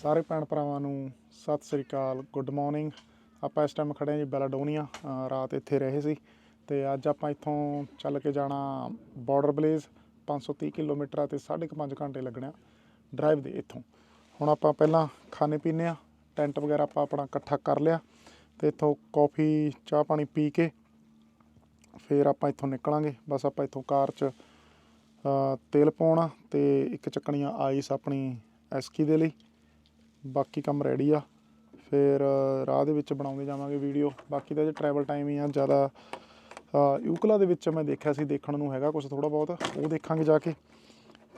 ਸਾਰੇ ਭੈਣ ਭਰਾਵਾਂ ਨੂੰ ਸਤਿ ਸ੍ਰੀ ਅਕਾਲ ਗੁੱਡ ਮਾਰਨਿੰਗ ਆਪਾਂ ਇਸ ਟਾਈਮ ਖੜੇ ਹਾਂ ਜੀ ਬੈਲਾਡੋਨੀਆ ਰਾਤ ਇੱਥੇ ਰਹੇ ਸੀ ਤੇ ਅੱਜ ਆਪਾਂ ਇੱਥੋਂ ਚੱਲ ਕੇ ਜਾਣਾ ਬਾਰਡਰ ਬਲੇਜ਼ 530 ਕਿਲੋਮੀਟਰ ਆ ਤੇ 5.5 ਘੰਟੇ ਲੱਗਣਾ ਡਰਾਈਵ ਦੇ ਇੱਥੋਂ। ਹੁਣ ਆਪਾਂ ਪਹਿਲਾਂ ਖਾਣੇ ਪੀਣੇ ਆ ਟੈਂਟ ਵਗੈਰਾ ਆਪਾਂ ਆਪਣਾ ਇਕੱਠਾ ਕਰ ਲਿਆ ਤੇ ਇੱਥੋਂ ਕੌਫੀ ਚਾਹ ਪਾਣੀ ਪੀ ਕੇ ਫਿਰ ਆਪਾਂ ਇੱਥੋਂ ਨਿਕਲਾਂਗੇ। ਬਸ ਆਪਾਂ ਇੱਥੋਂ ਕਾਰ 'ਚ ਤੇਲ ਪਾਉਣਾ ਤੇ ਇੱਕ ਚੱਕਣੀਆਂ ਆਈਸ ਆਪਣੀ ਐਸਕੀ ਦੇ ਲਈ। ਬਾਕੀ ਕੰਮ ਰੈਡੀ ਆ। ਫਿਰ ਰਾਹ ਦੇ ਵਿੱਚ ਬਣਾਉਂਦੇ ਜਾਵਾਂਗੇ ਵੀਡੀਓ ਬਾਕੀ ਤਾਂ ਜੇ ਟਰੈਵਲ ਟਾਈਮ ਹੀ ਆ, ਜ਼ਿਆਦਾ ਯੂਕਲਾ ਦੇ ਵਿੱਚ ਮੈਂ ਦੇਖਿਆ ਸੀ, ਦੇਖਣ ਨੂੰ ਹੈਗਾ ਕੁਝ ਥੋੜਾ ਬਹੁਤ। ਉਹ ਦੇਖਾਂਗੇ ਜਾ ਕੇ।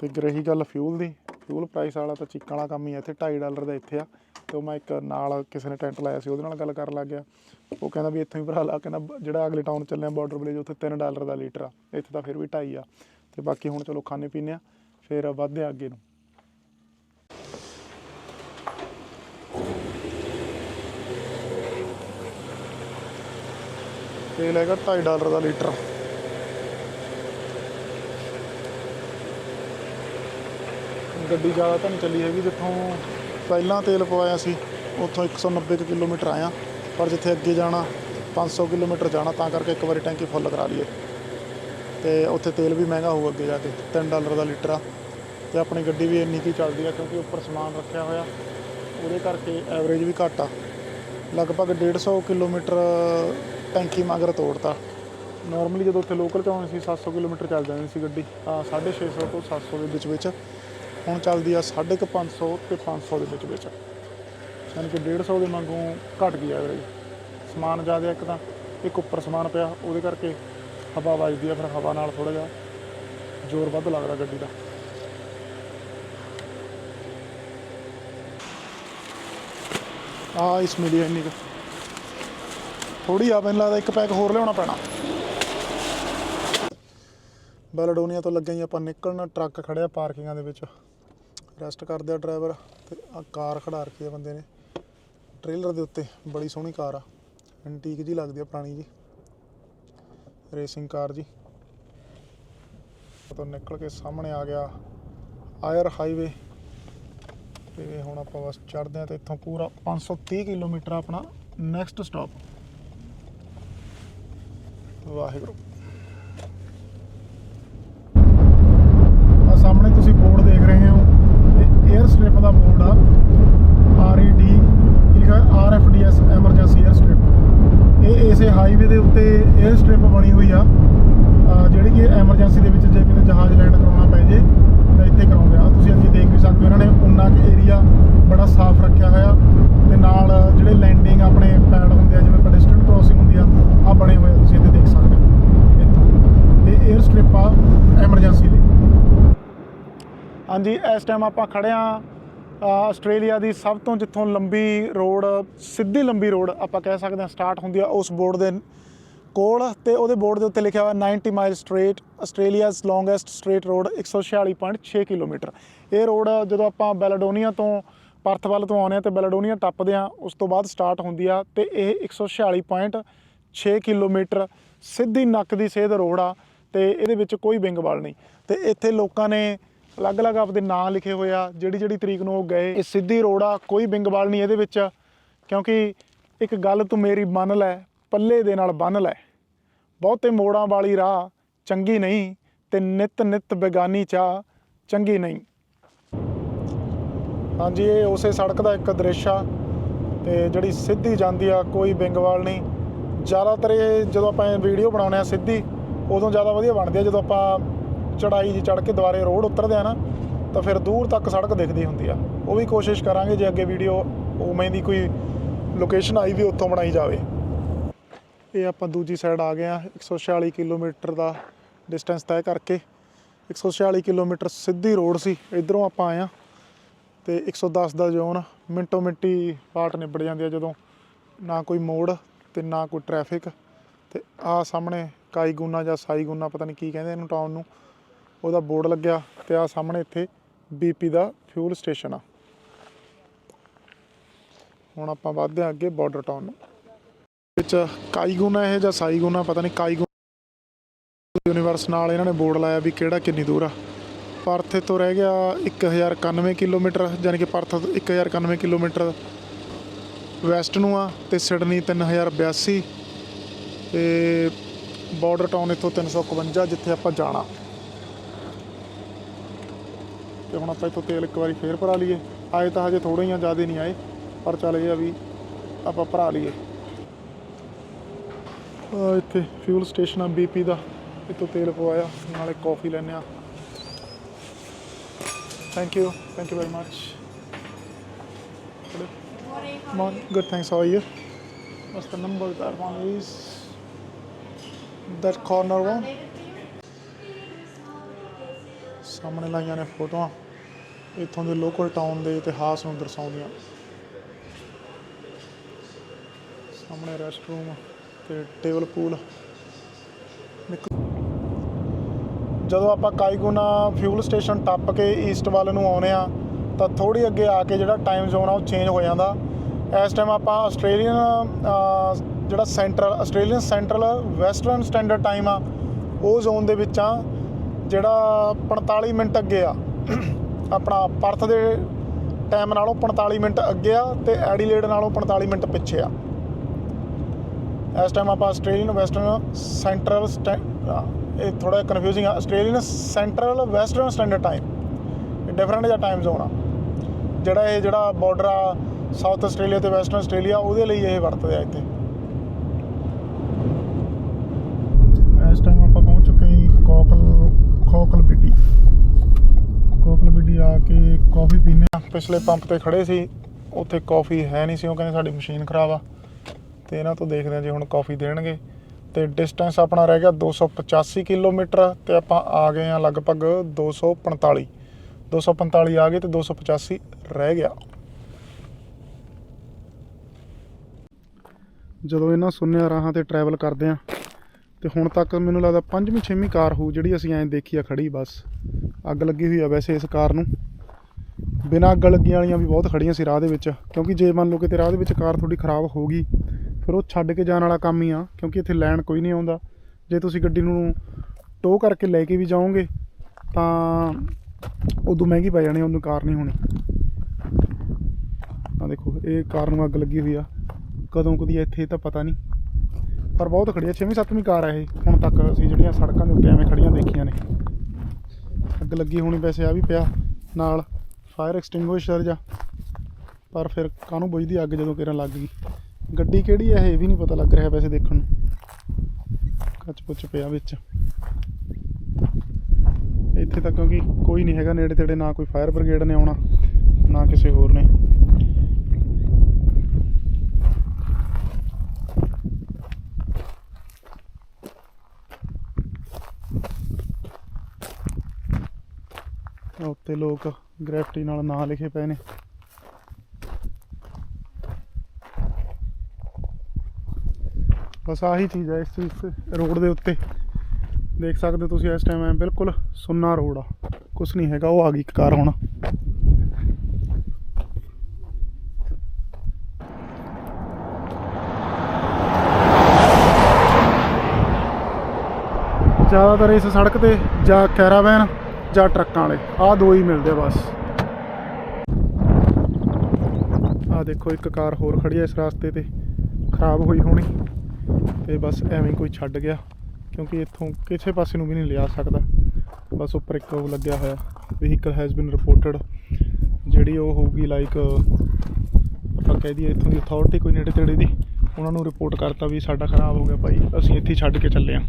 ਤੇ ਰਹੀ ਗੱਲ ਫਿਊਲ ਦੀ। ਫਿਊਲ ਪ੍ਰਾਈਸ ਵਾਲਾ ਤਾਂ ਚੀਕਾਂ ਵਾਲਾ ਕੰਮ ਹੀ ਆ। ਇੱਥੇ 2.5 ਡਾਲਰ ਦਾ ਇੱਥੇ ਆ। ਤੇ ਉਹ ਮੈਂ ਇੱਕ ਨਾਲ ਕਿਸੇ ਨੇ ਟੈਂਟ ਲਾਇਆ ਸੀ, ਉਹਦੇ ਨਾਲ ਗੱਲ ਕਰਨ ਲੱਗ ਗਿਆ। ਉਹ ਕਹਿੰਦਾ ਵੀ ਇੱਥੋਂ ਹੀ ਭਰਾ ਲਾ, ਕਹਿੰਦਾ ਜਿਹੜਾ ਅਗਲੇ ਟਾਊਨ ਚੱਲੇ ਆ ਬਾਰਡਰ ਵਿਲੇਜ ਉੱਥੇ 3 ਡਾਲਰ ਦਾ ਲੀਟਰ ਆ। ਇੱਥੇ ਤਾਂ ਫਿਰ ਵੀ 2.5 ਆ। ਤੇ ਬਾਕੀ ਹੁਣ ਚਲੋ ਖਾਣੇ ਪੀਣੇ ਆ। ਫਿਰ ਵੱਧਦੇ ਆ ਅੱਗੇ ਨੂੰ। ਤੇਲ ਹੈਗਾ 2.5 ਡਾਲਰ ਦਾ ਲੀਟਰ। ਗੱਡੀ ਜ਼ਿਆਦਾ ਤਾਂ ਨਹੀਂ ਚੱਲੀ ਹੈਗੀ, ਜਿੱਥੋਂ ਪਹਿਲਾਂ ਤੇਲ ਪਵਾਇਆ ਸੀ, ਉੱਥੋਂ 190 ਕੁ ਕਿਲੋਮੀਟਰ ਆਇਆ। ਪਰ ਜਿੱਥੇ ਅੱਗੇ ਜਾਣਾ 500 ਕਿਲੋਮੀਟਰ ਜਾਣਾ, ਤਾਂ ਕਰਕੇ ਇੱਕ ਵਾਰੀ ਟੈਂਕੀ ਫੁੱਲ ਕਰਾ ਲਈਏ। ਤੇ ਉੱਥੇ ਤੇਲ ਵੀ ਮਹਿੰਗਾ ਹੋਊ ਅੱਗੇ ਜਾ ਕੇ 3 ਡਾਲਰ ਦਾ ਲੀਟਰ ਆ। ਤੇ ਆਪਣੀ ਗੱਡੀ ਵੀ ਇੰਨੀ ਕੀ ਚੱਲਦੀ ਆ, ਕਿਉਂਕਿ ਉੱਪਰ ਸਮਾਨ ਰੱਖਿਆ ਹੋਇਆ। ਉਹਦੇ ਕਰਕੇ ਐਵਰੇਜ ਵੀ ਘੱਟ ਆ। ਲਗਭਗ 150 ਕਿਲੋਮੀਟਰ ਟੈਂਕੀ ਮਗਰ ਤੋੜਤਾ। ਨਾਰਮਲੀ ਜਦੋਂ ਉੱਥੇ ਲੋਕਲ ਚ ਆਉਣੀ ਸੀ 700 ਕਿਲੋਮੀਟਰ ਚੱਲ ਜਾਂਦੀ ਸੀ ਗੱਡੀ। ਤਾਂ 650 ਤੋਂ 700 ਦੇ ਵਿੱਚ ਵਿੱਚ। ਹੁਣ ਚੱਲਦੀ ਆ 550 ਤੇ 500 ਦੇ ਵਿੱਚ ਵਿੱਚ। ਯਾਨੀ ਕਿ 150 ਦੇ ਵਾਂਗੂ ਘਟ ਗਈ ਐਵਰੇਜ ਸਮਾਨ ਜ਼ਿਆਦਾ ਇੱਕ ਤਾਂ ਇੱਕ ਉੱਪਰ ਸਮਾਨ ਪਿਆ, ਉਹਦੇ ਕਰਕੇ ਹਵਾ ਵੱਜਦੀ ਆ, ਫਿਰ ਹਵਾ ਨਾਲ ਥੋੜਾ ਜਿਹਾ ਜ਼ੋਰ ਵੱਧ ਲੱਗਦਾ ਗੱਡੀ ਦਾ। ਆ ਇਸ ਮਿਲੀ ਇੰਨੀ ਕੁ। ਥੋੜੀ ਆ, ਮੈਨੂੰ ਲੱਗਦਾ ਇੱਕ ਪੈਕ ਹੋਰ ਲਿਆਉਣਾ ਪੈਣਾ। ਬੈਲਾਡੋਨੀਆ ਤੋਂ ਲੱਗੇ ਹੀ ਆਪਾਂ ਨਿਕਲਣਾ, ਟਰੱਕ ਖੜਿਆ ਪਾਰਕਿੰਗਾਂ ਦੇ ਵਿੱਚ। ਰੈਸਟ ਕਰਦੇ ਆ ਡਰਾਈਵਰ, ਤੇ ਆ ਕਾਰ ਖੜਾ ਰੱਖੀ ਆ ਬੰਦੇ ਨੇ। ਟ੍ਰੇਲਰ ਦੇ ਉੱਤੇ, ਬੜੀ ਸੋਹਣੀ ਕਾਰ ਆ। ਐਂਟੀਕ ਜੀ ਲੱਗਦੀ ਆ, ਪੁਰਾਣੀ ਜੀ ਰੇਸਿੰਗ ਕਾਰ ਜੀ। ਤੋਂ ਨਿਕਲ ਕੇ ਸਾਹਮਣੇ ਆ ਗਿਆ ਆਇਰ ਹਾਈਵੇ। ਤੇ ਹੁਣ ਆਪਾਂ ਬਸ ਚੜਦੇ ਆ ਤੇ ਇੱਥੋਂ ਪੂਰਾ 530 ਕਿਲੋਮੀਟਰ ਆਪਣਾ ਨੈਕਸਟ ਸਟਾਪ ਵਾਹਿਗੁਰੂ। ਆ ਸਾਹਮਣੇ ਤੁਸੀਂ ਬੋਰਡ ਦੇਖ ਰਹੇ ਹੋ। ਇਹ 에ਅਰ ਸਟ੍ਰਿਪ ਦਾ ਬੋਰਡ ਆ। ਆਰ ਈ ਡੀ ਠੀਕ ਲਿਖਿਆ R F D S emergency air strip ਇਹ ਇਸੇ ਹਾਈਵੇ ਦੇ ਉੱਤੇ 에ਅਰ ਸਟ੍ਰਿਪ ਬਣੀ ਹੋਈ ਆ। ਜਿਹੜੀ ਕਿ ਐਮਰਜੈਂਸੀ ਦੇ ਵਿੱਚ ਜੇ ਕਿਤੇ ਜਹਾਜ਼ ਲੈਂਡ ਕਰਾਉਣਾ ਪੈ ਜੇ, ਤਾਂ ਇੱਥੇ ਕਰਾਉਂਦੇ ਆ। ਤੁਸੀਂ ਅੱਗੇ ਦੇਖ ਵੀ ਸਕਦੇ ਹੋ, ਇਹਨਾਂ ਨੇ ਉਨਾ ਕਿ ਏਰੀਆ ਬੜਾ ਸਾਫ਼ ਰੱਖਿਆ ਹੋਇਆ। ਤੇ ਨਾਲ ਜਿਹੜੇ ਲੈਂਡਿੰਗ ਆਪਣੇ ਪੈਡ ਹੁੰਦੇ ਆ, ਜਿਵੇਂ ਪੈਡੈਸਟਰੀਅਨ ਕ੍ਰੋਸਿੰਗ ਹੁੰਦੀ ਆ ਆ ਬਣੇ ਹੋਏ ਤੁਸੀਂ ਇੱਥੇ 에ਅਰ ਸਟ੍ਰਿਪ ਆ ਐਮਰਜੈਂਸੀ ਲਈ। ਹਾਂਜੀ, ਇਸ ਟਾਈਮ ਆਪਾਂ ਖੜੇ ਆ ਆਸਟ੍ਰੇਲੀਆ ਦੀ ਸਭ ਤੋਂ ਜਿੱਥੋਂ ਲੰਬੀ ਰੋਡ, ਸਿੱਧੀ ਲੰਬੀ ਰੋਡ ਆਪਾਂ ਕਹਿ ਸਕਦੇ ਹਾਂ ਸਟਾਰਟ ਹੁੰਦੀ ਆ ਉਸ ਬੋਰਡ ਦੇ ਕੋਲ ਤੇ ਉਹਦੇ ਬੋਰਡ ਦੇ ਉੱਤੇ ਲਿਖਿਆ ਹੋਇਆ 90 mile straight Australia's longest straight road 146.6 kilometre. ਇਹ ਰੋਡ ਜਦੋਂ ਆਪਾਂ ਬੈਲਾਡੋਨੀਆ ਤੋਂ ਪਰਥ ਵੱਲ ਤੋਂ ਆਉਂਦੇ ਆ ਤੇ ਬੈਲਾਡੋਨੀਆ ਟੱਪਦੇ ਆ, ਉਸ ਤੋਂ ਬਾਅਦ ਸਟਾਰਟ ਹੁੰਦੀ ਆ ਤੇ ਇਹ 146.6 ਕਿਲੋਮੀਟਰ ਸਿੱਧੀ ਨੱਕ ਦੀ ਸੇਧ ਰੋਡ ਆ। ਤੇ ਇਹਦੇ ਵਿੱਚ ਕੋਈ ਵਿੰਗਵਾਲ ਨਹੀਂ। ਤੇ ਇੱਥੇ ਲੋਕਾਂ ਨੇ ਅਲੱਗ-ਅਲੱਗ ਆਪਦੇ ਨਾਂ ਲਿਖੇ ਹੋਏ ਆ, ਜਿਹੜੀ ਜਿਹੜੀ ਤਰੀਕ ਨੂੰ ਉਹ ਗਏ। ਇਹ ਸਿੱਧੀ ਰੋਡ ਆ ਕੋਈ ਵਿੰਗਵਾਲ ਨਹੀਂ ਇਹਦੇ ਵਿੱਚ, ਕਿਉਂਕਿ ਇੱਕ ਗੱਲ ਤੂੰ ਮੇਰੀ ਮੰਨ ਲੈ, ਪੱਲੇ ਦੇ ਨਾਲ ਬੰਨ ਲੈ। ਬਹੁਤੇ ਮੋੜਾਂ ਵਾਲੀ ਰਾਹ ਚੰਗੀ ਨਹੀਂ, ਤੇ ਨਿਤ ਨਿਤ ਬੇਗਾਨੀ ਚਾਹ ਚੰਗੀ ਨਹੀਂ। ਹਾਂਜੀ, ਇਹ ਉਸੇ ਸੜਕ ਦਾ ਇੱਕ ਦ੍ਰਿਸ਼ ਆ, ਤੇ ਜਿਹੜੀ ਸਿੱਧੀ ਜਾਂਦੀ ਆ, ਕੋਈ ਬਿੰਗਵਾਲ ਨਹੀਂ। ਜ਼ਿਆਦਾਤਰ ਇਹ ਜਦੋਂ ਆਪਾਂ ਵੀਡੀਓ ਬਣਾਉਂਦੇ ਆ ਸਿੱਧੀ ਉਦੋਂ ਜ਼ਿਆਦਾ ਵਧੀਆ ਬਣਦੀ ਆ, ਜਦੋਂ ਆਪਾਂ ਚੜਾਈ ਜੀ ਚੜ ਕੇ ਦੁਬਾਰੇ ਰੋਡ ਉਤਰਦੇ ਆ ਨਾ, ਤਾਂ ਫਿਰ ਦੂਰ ਤੱਕ ਸੜਕ ਦਿਖਦੀ ਹੁੰਦੀ ਆ। ਉਹ ਵੀ ਕੋਸ਼ਿਸ਼ ਕਰਾਂਗੇ ਜੇ ਅੱਗੇ ਵੀਡੀਓ ਉਵੇਂ ਦੀ ਕੋਈ ਲੋਕੇਸ਼ਨ ਆਈ ਵੀ ਉੱਥੋਂ ਬਣਾਈ ਜਾਵੇ। ਇਹ ਆਪਾਂ ਦੂਜੀ ਸਾਈਡ ਆ ਗਏ ਆ 146 ਕਿਲੋਮੀਟਰ ਦਾ ਡਿਸਟੈਂਸ ਤੈਅ ਕਰਕੇ। 146 ਕਿਲੋਮੀਟਰ ਸਿੱਧੀ ਰੋਡ ਸੀ, ਇਧਰੋਂ ਆਪਾਂ ਆਏ ਆ, ਤੇ 110 ਦਾ ਜ਼ੋਨ ਮਿੰਟੋ ਮਿੰਟੀ ਪਾਰਟ ਨਿਬੜ ਜਾਂਦੀ ਆ ਜਦੋਂ ਨਾ ਕੋਈ ਮੋੜ ਤੇ ਨਾ ਕੋਈ ਟ੍ਰੈਫਿਕ ਤੇ ਆ ਸਾਹਮਣੇ ਕਾਈਗੁਨਾ ਜਾਂ ਸਾਈਗੂਨਾ, ਪਤਾ ਨਹੀਂ ਕੀ ਕਹਿੰਦੇ ਇਹਨੂੰ ਟਾਊਨ ਨੂੰ। ਉਹਦਾ ਬੋਰਡ ਲੱਗਿਆ ਤੇ ਆ ਸਾਹਮਣੇ ਇੱਥੇ ਬੀਪੀ ਦਾ ਫਿਊਲ ਸਟੇਸ਼ਨ ਆ। ਹੁਣ ਆਪਾਂ ਵੱਧਦੇ ਹਾਂ ਅੱਗੇ ਬਾਰਡਰ ਟਾਊਨ ਨੂੰ। ਵਿੱਚ ਕਾਈਗੁਨਾ ਇਹ ਜਾਂ ਸਾਈਗੁਨਾ, ਪਤਾ ਨਹੀਂ ਕਾਈਗੁਨਾ ਯੂਨੀਵਰਸ ਨਾਲ ਇਹਨਾਂ ਨੇ ਬੋਰਡ ਲਾਇਆ ਵੀ ਕਿਹੜਾ ਕਿੰਨੀ ਦੂਰ ਆ। ਪਰਥ ਤੋਂ ਰਹਿ ਗਿਆ 1091 ਕਿਲੋਮੀਟਰ ਯਾਨੀ ਕਿ ਪਰਥ ਤੋਂ 1091 ਕਿਲੋਮੀਟਰ ਵੈਸਟ ਨੂੰ ਆ ਤੇ ਸਿਡਨੀ 3082 ਤੇ ਬਾਰਡਰ ਟਾਊਨ ਇੱਥੋਂ 351 ਜਿੱਥੇ ਆਪਾਂ ਜਾਣਾ। ਤੇ ਹੁਣ ਆਪਾਂ ਇੱਥੋਂ ਤੇਲ ਇੱਕ ਵਾਰੀ ਫੇਰ ਭਰਾ ਲਈਏ। ਆਏ ਤਾਂ ਹਜੇ ਥੋੜੇ ਹੀ ਆ ਜ਼ਿਆਦਾ ਨਹੀਂ ਆਏ ਪਰ ਚੱਲ ਇਹ ਆ ਵੀ ਆਪਾਂ ਭਰਾ ਲਈਏ। ਆ ਇੱਥੇ ਫਿਊਲ ਸਟੇਸ਼ਨ ਆ ਬੀਪੀ ਦਾ। ਇੱਥੋਂ ਤੇਲ ਪਵਾਇਆ ਨਾਲੇ ਕਾਫੀ ਲੈਣੇ ਆ। Thank you thank you very much good thanks. How are you? What's the number? That one is that corner one. ਸਾਹਮਣੇ ਲਾਈਆਂ ਨੇ ਫੋਟੋਆਂ। ਇੱਥੋਂ ਦੇ ਲੋਕਲ ਟਾਊਨ ਦੇ ਇਤਿਹਾਸ ਨੂੰ ਦਰਸਾਉਂਦੀਆਂ। ਸਾਹਮਣੇ ਰੈਸਟ ਰੂਮ ਤੇ ਟੇਬਲ ਪੂਲ ਜਦੋਂ ਆਪਾਂ ਕਾਈਗੁਨਾ ਫਿਊਲ ਸਟੇਸ਼ਨ ਟੱਪ ਕੇ ਈਸਟ ਵੱਲ ਨੂੰ ਆਉਨੇ ਆ ਤਾਂ ਥੋੜੀ ਅੱਗੇ ਆ ਕੇ ਜਿਹੜਾ ਟਾਈਮ ਜ਼ੋਨ ਆ ਉਹ ਚੇਂਜ ਹੋ ਜਾਂਦਾ। ਇਸ ਟਾਈਮ ਆਪਾਂ ਆਸਟ੍ਰੇਲੀਅਨ ਜਿਹੜਾ central, Australian central, western standard time ਆ, ਉਹ ਜ਼ੋਨ ਦੇ ਵਿੱਚ ਆ, ਜਿਹੜਾ 45 ਮਿੰਟ ਅੱਗੇ ਆ। ਆਪਣਾ ਪਰਥ ਦੇ ਟਾਈਮ ਨਾਲੋਂ 45 ਮਿੰਟ ਅੱਗੇ ਆ ਤੇ ਐਡੀਲੇਡ ਨਾਲੋਂ 45 ਮਿੰਟ ਪਿੱਛੇ ਆ। ਇਸ ਟਾਈਮ ਆਪਾਂ ਆਸਟ੍ਰੇਲੀਅਨ, ਵੈਸਟਰਨ, ਸੈਂਟਰਲ ਇਹ ਥੋੜਾ ਕਨਫਿਊਜ਼ਿੰਗ ਆ। Australian, central, western standard time ਇਹ ਡਿਫਰੈਂਟ ਜਿਹਾ ਟਾਈਮ ਜ਼ੋਨ ਆ। ਜਿਹੜਾ ਇਹ ਜਿਹੜਾ ਬਾਰਡਰ ਆ ਸਾਊਥ ਆਸਟ੍ਰੇਲੀਆ ਤੇ ਵੈਸਟਰਨ ਆਸਟ੍ਰੇਲੀਆ, ਉਹਦੇ ਲਈ ਇਹ ਵਰਤਦੇ ਆ ਇੱਥੇ ਇਸ ਟਾਈਮ ਆਪਾਂ ਪਹੁੰਚ ਚੁੱਕੇ ਹਾਂ ਕੋਕਲ ਕੋਕਲ ਬਿੱਡੀ। ਕੋਕਲ ਬਿੱਡੀ ਆ ਕੇ ਕਾਫੀ ਪੀਨੇ ਆ। ਪਿਛਲੇ ਪੰਪ ਤੇ ਖੜੇ ਸੀ। ਉੱਥੇ ਕਾਫੀ ਹੈ ਨਹੀਂ ਸੀ। ਉਹ ਕਹਿੰਦੇ ਸਾਡੀ ਮਸ਼ੀਨ ਖਰਾਬ ਆ। ਤੇ ਇਹਨਾਂ ਤੋਂ ਦੇਖਦੇ ਆ ਜੇ ਹੁਣ ਕਾਫੀ ਦੇਣਗੇ। ਤੇ ਡਿਸਟੈਂਸ ਆਪਣਾ ਰਹਿ ਗਿਆ 285 ਕਿਲੋਮੀਟਰ। ਤੇ ਆਪਾਂ ਆ ਗਏ ਆ ਲਗਭਗ 245 245 ਆ ਗਏ ਤੇ 285 ਰਹਿ ਗਿਆ। ਜਦੋਂ ਇਹਨਾਂ ਸੁੰਨਿਆ ਰਾਹਾਂ ਤੇ ਟਰੈਵਲ ਕਰਦੇ ਆ ਤੇ ਹੁਣ ਤੱਕ ਮੈਨੂੰ ਲੱਗਦਾ ਪੰਜਵੀਂ, ਛੇਵੀਂ ਕਾਰ ਹੋਊ, ਜਿਹੜੀ ਅਸੀਂ ਐਂ ਦੇਖੀ ਆ ਖੜੀ, ਬਸ। ਅੱਗ ਲੱਗੀ ਹੋਈ ਆ ਵੈਸੇ ਇਸ ਕਾਰ ਨੂੰ। ਬਿਨਾਂ ਅੱਗ ਲੱਗੀਆਂ ਵਾਲੀਆਂ ਵੀ ਬਹੁਤ ਖੜੀਆਂ ਸੀ ਰਾਹ ਦੇ ਵਿੱਚ, ਕਿਉਂਕਿ ਜੇ ਮੰਨ ਲਓ ਕਿਤੇ ਰਾਹ ਦੇ ਵਿੱਚ ਕਾਰ ਤੁਹਾਡੀ ਖਰਾਬ ਹੋ ਗਈ ਫਿਰ ਉਹ ਛੱਡ ਕੇ ਜਾਣ ਵਾਲਾ ਕੰਮ ਹੀ ਆ, ਕਿਉਂਕਿ ਇੱਥੇ ਲੈਣ ਕੋਈ ਨਹੀਂ ਆਉਂਦਾ। ਜੇ ਤੁਸੀਂ ਗੱਡੀ ਨੂੰ ਟੋ ਕਰਕੇ ਲੈ ਕੇ ਵੀ ਜਾਓਗੇ, ਤਾਂ ਉਦੋਂ ਮਹਿੰਗੀ ਪੈ ਜਾਣੀ ਉਹਨੂੰ ਕਾਰ ਨਹੀਂ ਹੋਣੀ। ਆ ਦੇਖੋ, ਇਹ ਕਾਰ ਨੂੰ ਅੱਗ ਲੱਗੀ ਹੋਈ ਆ। ਕਦੋਂ ਕਦੀ ਇੱਥੇ ਤਾਂ ਪਤਾ ਨਹੀਂ। ਪਰ ਬਹੁਤ ਖੜੀ ਹੈ 6ਵੀਂ 7ਵੀਂ ਕਾਰ ਆ ਇਹ, ਹੁਣ ਤੱਕ ਅਸੀਂ ਜਿਹੜੀਆਂ ਸੜਕਾਂ ਦੇ ਉੱਤੇ ਐਵੇਂ ਖੜੀਆਂ ਦੇਖੀਆਂ ਨੇ। ਅੱਗ ਲੱਗੀ ਹੋਣੀ ਵੈਸੇ ਆ ਵੀ ਪਿਆ, ਨਾਲ ਫਾਇਰ ਐਕਸਟਿੰਗੁਇਸ਼ਰ ਜਾਂ ਪਰ ਫਿਰ ਕਾਹਨੂੰ ਬੁਝਦੀ ਅੱਗ ਜਦੋਂ ਕਿਰਨ ਲੱਗ ਗਈ? ਗੱਡੀ ਕਿਹੜੀ ਹੈ ਇਹ ਵੀ ਨਹੀਂ ਪਤਾ ਲੱਗ ਰਿਹਾ ਵੈਸੇ ਦੇਖਣ ਨੂੰ। ਕੱਚ ਪੁੱਚ ਪਿਆ ਵਿੱਚ। ਇੱਥੇ ਤਾਂ ਕਿਉਂਕਿ ਕੋਈ ਨਹੀਂ ਹੈਗਾ, ਨੇੜੇ ਤੇੜੇ ਨਾ ਕੋਈ ਫਾਇਰ ਬ੍ਰਿਗੇਡ ਨੇ ਆਉਣਾ, ਨਾ ਕਿਸੇ ਹੋਰ ਨੇ। ਉੱਤੇ ਲੋਕ ਗ੍ਰੈਫਟੀ ਨਾਲ ਨਾਂ ਲਿਖੇ ਪਏ ਨੇ। ਬਸ ਆਹੀ ਚੀਜ਼ ਹੈ ਇਸ ਚੀਜ਼ ਰੋਡ ਦੇ ਉੱਤੇ। ਦੇਖ ਸਕਦੇ ਹੋ ਤੁਸੀਂ ਇਸ ਟਾਈਮ ਐ ਬਿਲਕੁਲ ਸੁੰਨਾ ਰੋਡ ਆ। ਕੁਛ ਨਹੀਂ ਹੈਗਾ, ਉਹ ਆ ਗਈ ਇੱਕ ਕਾਰ ਹੁਣ। ਜ਼ਿਆਦਾਤਰ ਇਸ ਸੜਕ ਤੇ ਜਾਂ ਕੈਰਾਵੈਨ ਜਾਂ ਟਰੱਕਾਂ ਵਾਲੇ। ਆਹ ਦੋ ਹੀ ਮਿਲਦੇ ਆ ਬਸ। ਆਹ ਦੇਖੋ, ਇੱਕ ਕਾਰ ਹੋਰ ਖੜੀ ਹੈ ਇਸ ਰਸਤੇ ਤੇ। ਖਰਾਬ ਹੋਈ ਹੋਣੀ। ਤੇ ਬਸ ਐਵੇਂ ਕੋਈ ਛੱਡ ਗਿਆ, ਕਿਉਂਕਿ ਇੱਥੋਂ ਕਿਸੇ ਪਾਸੇ ਨੂੰ ਵੀ ਨਹੀਂ ਲਿਆ ਸਕਦਾ। ਬਸ ਉੱਪਰ ਇੱਕ ਉਹ ਲੱਗਿਆ ਹੋਇਆ। ਵਹੀਕਲ ਹੈਜ਼ ਬੀਨ ਰਿਪੋਰਟਡ ਜਿਹੜੀ ਉਹ ਹੋਊਗੀ ਲਾਈਕ ਆਪਾਂ ਕਹਿ ਦਈਏ ਇੱਥੋਂ ਦੀ ਅਥਾਰਟੀ ਕੋਈ ਨੇੜੇ ਤੇੜੇ ਦੀ, ਉਹਨਾਂ ਨੂੰ ਰਿਪੋਰਟ ਕਰਤਾ ਵੀ ਸਾਡਾ ਖਰਾਬ ਹੋ ਗਿਆ ਭਾਈ। ਅਸੀਂ ਇੱਥੇ ਹੀ ਛੱਡ ਕੇ ਚੱਲੇ ਆਂ।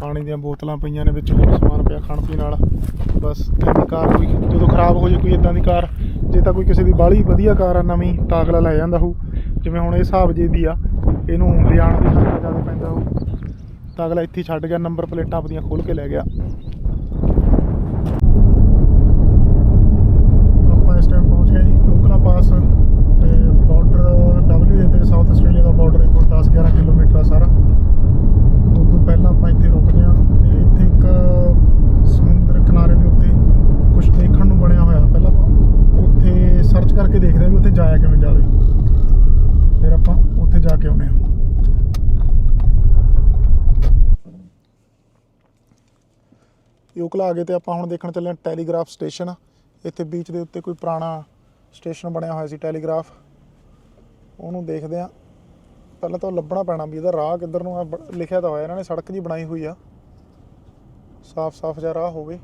ਪਾਣੀ ਦੀਆਂ ਬੋਤਲਾਂ ਪਈਆਂ ਨੇ ਵਿੱਚ ਹੋਰ ਸਮਾਨ ਪਿਆ ਖਾਣ ਪੀਣ ਵਾਲਾ। ਬਸ ਐਨੀ ਕਾਰ ਕੋਈ ਜਦੋਂ ਖਰਾਬ ਹੋ ਜੇ ਕੋਈ ਇਦਾਂ ਦੀ ਕਾਰ, ਜੇ ਤਾਂ ਕੋਈ ਕਿਸੇ ਦੀ ਬਾਹਲੀ ਵਧੀਆ ਕਾਰ ਆ, ਨਵੀਂ ਤਾਂ ਲੈ ਜਾਂਦਾ ਹੋਊ ਜਿਵੇਂ ਹੁਣ ਇਹ ਹਿਸਾਬ ਜੇ ਦੀ ਆ, ਇਹਨੂੰ ਲਿਆਉਣ ਦੀ ਖਰਚਾ ਜ਼ਿਆਦਾ ਪੈਂਦਾ ਹੋਊ ਤਾਂ ਅਗਲਾ ਇੱਥੇ ਛੱਡ ਗਿਆ, ਨੰਬਰ ਪਲੇਟਾਂ ਆਪਣੀਆਂ ਖੋਲ ਕੇ ਲੈ ਗਿਆ ਆਪਾਂ ਇਸ ਟਾਈਮ ਪਹੁੰਚ ਗਏ ਜੀ ਰੋਕਲਾ ਪਾਸ ਤੇ ਬਾਰਡਰ ਡਬਲਯੂ ਤੇ ਸਾਊਥ ਆਸਟ੍ਰੇਲੀਆ ਦਾ ਬਾਰਡਰ ਇੱਥੋਂ 10 11 ਕਿਲੋਮੀਟਰ ਆ ਸਾਰਾ ਉਦੋਂ ਪਹਿਲਾਂ ਆਪਾਂ ਇੱਥੇ ਰੁਕਦੇ ਹਾਂ ਤੇ ਇੱਥੇ ਇੱਕ ਸਮੁੰਦਰ ਕਿਨਾਰੇ ਦੇ ਉੱਤੇ ਕੁਝ ਦੇਖਣ ਨੂੰ ਬਣਿਆ ਹੋਇਆ ਪਹਿਲਾਂ ਆਪਾਂ ਉੱਥੇ ਸਰਚ ਕਰਕੇ ਦੇਖਦੇ ਹਾਂ ਵੀ ਉੱਥੇ ਜਾਇਆ ਕਿਵੇਂ ਜਾਵੇ ਫਿਰ ਆਪਾਂ ਉੱਥੇ ਜਾ ਕੇ ਆਉਨੇ ਹਾਂ ਯੂਕਲਾ ਆ ਗਏ ਤੇ ਆਪਾਂ ਹੁਣ ਦੇਖਣ ਚੱਲੇ ਹਾਂ ਟੈਲੀਗ੍ਰਾਫ ਸਟੇਸ਼ਨ। ਇੱਥੇ ਬੀਚ ਦੇ ਉੱਤੇ ਕੋਈ ਪੁਰਾਣਾ ਸਟੇਸ਼ਨ ਬਣਿਆ ਹੋਇਆ ਸੀ ਟੈਲੀਗ੍ਰਾਫ। ਉਹਨੂੰ ਦੇਖਦੇ ਹਾਂ। ਪਹਿਲਾਂ ਤਾਂ ਉਹ ਲੱਭਣਾ ਪੈਣਾ ਵੀ ਇਹਦਾ ਰਾਹ ਕਿੱਧਰ ਨੂੰ ਆ ਲਿਖਿਆ ਤਾਂ ਹੋਇਆ ਇਹਨਾਂ ਨੇ, ਸੜਕ ਜੀ ਬਣਾਈ ਹੋਈ ਆ। ਸਾਫ਼-ਸਾਫ਼ ਜਿਹਾ ਰਾਹ ਹੋਵੇ,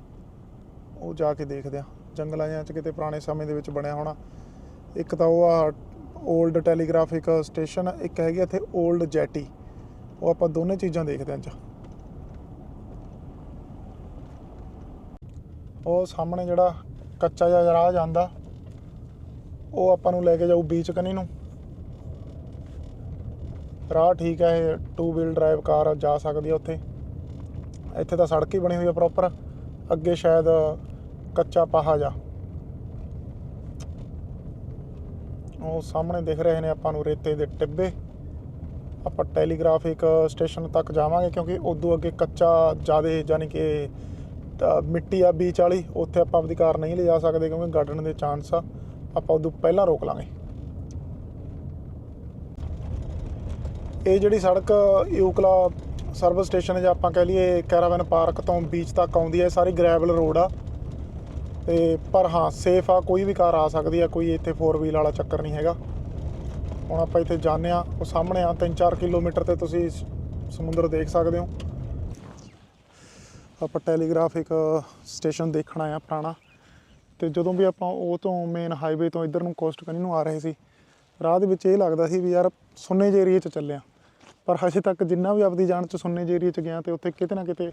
ਉਹ ਜਾ ਕੇ ਦੇਖਦੇ ਆ ਜੰਗਲਾਂ ਜਾਂ ਚ ਕਿਤੇ ਪੁਰਾਣੇ ਸਮੇਂ ਦੇ ਵਿੱਚ ਬਣਿਆ ਹੋਣਾ। ਇੱਕ ਤਾਂ ਉਹ ਆ 올ਡ ਟੈਲੀਗ੍ਰਾਫਿਕ ਸਟੇਸ਼ਨ ਇੱਕ ਹੈਗੀ ਇੱਥੇ 올ਡ ਜੈਟੀ ਉਹ ਆਪਾਂ ਦੋਨੇ ਚੀਜ਼ਾਂ ਦੇਖਦੇ ਹਾਂ ਅੱਜ। ਉਹ ਸਾਹਮਣੇ ਜਿਹੜਾ ਕੱਚਾ ਜਿਹਾ ਰਾਹ ਜਾਂਦਾ, ਉਹ ਆਪਾਂ ਨੂੰ ਲੈ ਕੇ ਜਾਊ ਬੀਚ ਕਨੀ ਨੂੰ। ਰਾਹ ਠੀਕ ਹੈ ਇਹ ਟੂ ਵੀਲ ਡਰਾਈਵ ਕਾਰ ਜਾ ਸਕਦੀ ਹੈ ਉੱਥੇ। ਇੱਥੇ ਤਾਂ ਸੜਕ ਹੀ ਬਣੀ ਹੋਈ ਹੈ ਪ੍ਰੋਪਰ ਅੱਗੇ ਸ਼ਾਇਦ ਕੱਚਾ ਪਾਹਾ ਜਾ ਉਹ ਸਾਹਮਣੇ ਦਿਖ ਰਹੇ ਨੇ ਆਪਾਂ ਨੂੰ ਰੇਤੇ ਦੇ ਟਿੱਬੇ। ਆਪਾਂ ਟੈਲੀਗ੍ਰਾਫਿਕ ਸਟੇਸ਼ਨ ਤੱਕ ਜਾਵਾਂਗੇ ਕਿਉਂਕਿ ਉਦੋਂ ਅੱਗੇ ਕੱਚਾ ਜ਼ਿਆਦਾ ਯਾਨੀ ਕਿ ਮਿੱਟੀ ਆ ਬੀਚ ਵਾਲੀ, ਉੱਥੇ ਆਪਾਂ ਆਪਦੀ ਕਾਰ ਨਹੀਂ ਲਿਜਾ ਸਕਦੇ ਕਿਉਂਕਿ ਗੱਡਣ ਦੇ ਚਾਂਸ ਆ, ਆਪਾਂ ਉਦੋਂ ਪਹਿਲਾਂ ਰੋਕ ਲਾਂਗੇ। ਇਹ ਜਿਹੜੀ ਸੜਕ ਯੂਕਲਾ ਸਰਵਿਸ ਸਟੇਸ਼ਨ ਜਾਂ ਆਪਾਂ ਕਹਿ ਲਈਏ ਕੈਰਾਵਨ ਪਾਰਕ ਤੋਂ ਬੀਚ ਤੱਕ ਆਉਂਦੀ ਹੈ ਸਾਰੀ ਗ੍ਰੈਵਲ ਰੋਡ ਆ। ਤੇ ਪਰ ਹਾਂ ਸੇਫ ਆ, ਕੋਈ ਵੀ ਕਾਰ ਆ ਸਕਦੀ ਆ, ਕੋਈ ਇੱਥੇ 4 ਵੀਲ ਵਾਲਾ ਚੱਕਰ ਨਹੀਂ ਹੈਗਾ। ਹੁਣ ਆਪਾਂ ਇੱਥੇ ਜਾਂਦੇ ਆ ਉਹ ਸਾਹਮਣੇ ਆ 3-4 ਕਿਲੋਮੀਟਰ ਤੇ ਤੁਸੀਂ ਸਮੁੰਦਰ ਦੇਖ ਸਕਦੇ ਹੋ। ਆਪਾਂ ਟੈਲੀਗ੍ਰਾਫਿਕ ਸਟੇਸ਼ਨ ਦੇਖਣਾ ਆ ਪੁਰਾਣਾ ਤੇ ਜਦੋਂ ਵੀ ਆਪਾਂ ਉਹ ਤੋਂ ਮੇਨ ਹਾਈਵੇ ਤੋਂ ਇੱਧਰ ਨੂੰ ਕੋਸਟ ਕਨੀ ਨੂੰ ਆ ਰਹੇ ਸੀ, ਰਾਹ ਦੇ ਵਿੱਚ ਇਹ ਲੱਗਦਾ ਸੀ ਵੀ ਯਾਰ ਸੁੰਨੇ ਜੇ ਏਰੀਏ 'ਚ ਚੱਲਿਆ ਪਰ ਹਜੇ ਤੱਕ ਜਿੰਨਾ ਵੀ ਆਪਦੀ ਜਾਣ 'ਚ ਸੁੰਨੇ ਜੇ ਏਰੀਏ 'ਚ ਗਿਆ ਤੇ ਉੱਥੇ ਕਿਤੇ ਨਾ ਕਿਤੇ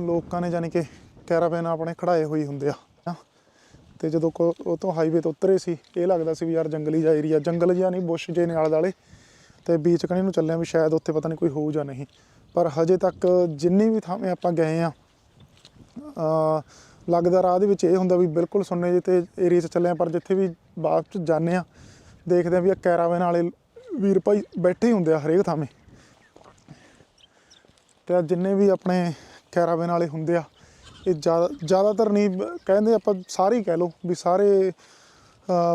ਲੋਕਾਂ ਨੇ ਜਾਨੀ ਕਿ ਕੈਰਾਵੈਨ ਆਪਣੇ ਖੜਾਏ ਹੋਈ ਹੁੰਦੇ ਆ ਨਾ। ਤੇ ਜਦੋਂ ਕੋ- ਉਹ ਤੋਂ ਹਾਈਵੇ ਤੋਂ ਉਤਰੇ ਸੀ, ਇਹ ਲੱਗਦਾ ਸੀ ਵੀ ਯਾਰ ਜੰਗਲੀ ਜਿਹਾ ਏਰੀਆ ਜੰਗਲ ਜਿਹਾ ਨਹੀਂ ਬੁਸ਼ ਜੇ ਨੇ ਆਲੇ ਦੁਆਲੇ ਤੇ ਬੀਚ ਕਣੀ ਨੂੰ ਚੱਲਿਆ ਵੀ ਸ਼ਾਇਦ ਉੱਥੇ ਪਤਾ ਨਹੀਂ ਕੋਈ ਹੋਊ ਜਾਂ ਨਹੀਂ ਪਰ ਹਜੇ ਤੱਕ ਜਿੰਨੀ ਵੀ ਥਾਵੇਂ ਆਪਾਂ ਗਏ ਆ ਲੱਗਦਾ ਰਾਹ ਦੇ ਵਿੱਚ ਇਹ ਹੁੰਦਾ ਵੀ ਬਿਲਕੁਲ ਸੁੰਨੇ ਜੇ ਤੇ ਏਰੀਆ 'ਚ ਚੱਲੇ ਆ, ਪਰ ਜਿੱਥੇ ਵੀ ਬਾਅਦ 'ਚ ਜਾਂਦੇ ਆ, ਦੇਖਦੇ ਆ ਵੀ ਇਹ ਕੈਰਾਵੈਨ ਵਾਲੇ ਵੀਰ ਭਾਈ ਬੈਠੇ ਹੀ ਹੁੰਦੇ ਆ ਹਰੇਕ ਥਾਵੇਂ। ਤੇ ਜਿੰਨੇ ਵੀ ਆਪਣੇ ਕੈਰਾਵੈਨ ਵਾਲੇ ਹੁੰਦੇ ਆ, ਇਹ ਜ਼ਿਆਦਾਤਰ ਨਹੀਂ, ਕਹਿੰਦੇ ਆਪਾਂ ਸਾਰੇ ਹੀ ਕਹਿ ਲਓ ਵੀ ਸਾਰੇ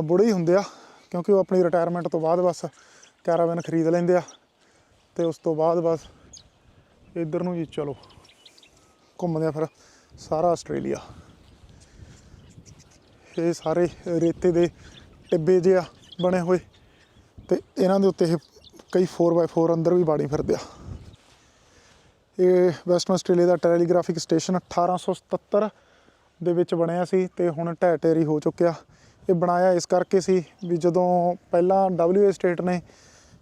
ਬੁੜੇ ਹੀ ਹੁੰਦੇ ਆ, ਕਿਉਂਕਿ ਉਹ ਆਪਣੀ ਰਿਟਾਇਰਮੈਂਟ ਤੋਂ ਬਾਅਦ ਬਸ ਕੈਰਾਵੈਨ ਖਰੀਦ ਲੈਂਦੇ ਆ, ਤੇ ਉਸ ਤੋਂ ਬਾਅਦ ਬਸ ਇੱਧਰ ਨੂੰ ਜੀ, ਚਲੋ। ਘੁੰਮਦੇ ਆ ਫਿਰ ਸਾਰਾ ਆਸਟ੍ਰੇਲੀਆ। ਇਹ ਸਾਰੇ ਰੇਤੇ ਦੇ ਟਿੱਬੇ ਜਿਹੇ ਆ, ਬਣੇ ਹੋਏ। ਤੇ ਇਹਨਾਂ ਦੇ ਉੱਤੇ ਇਹ ਕਈ 4x4 ਅੰਦਰ ਵੀ ਬਾੜੀ ਫਿਰਦੇ ਆ। ਇਹ ਵੈਸਟਰਨ ਆਸਟ੍ਰੇਲੀਆ ਦਾ ਟੈਲੀਗ੍ਰਾਫਿਕ ਸਟੇਸ਼ਨ 1877 ਦੇ ਵਿੱਚ ਬਣਿਆ ਸੀ ਤੇ ਹੁਣ ਢਹਿ ਢੇਰੀ ਹੋ ਚੁੱਕਿਆ। ਇਹ ਬਣਾਇਆ ਇਸ ਕਰਕੇ ਸੀ ਵੀ ਜਦੋਂ ਪਹਿਲਾਂ ਡਬਲਯੂ ਸਟੇਟ ਨੇ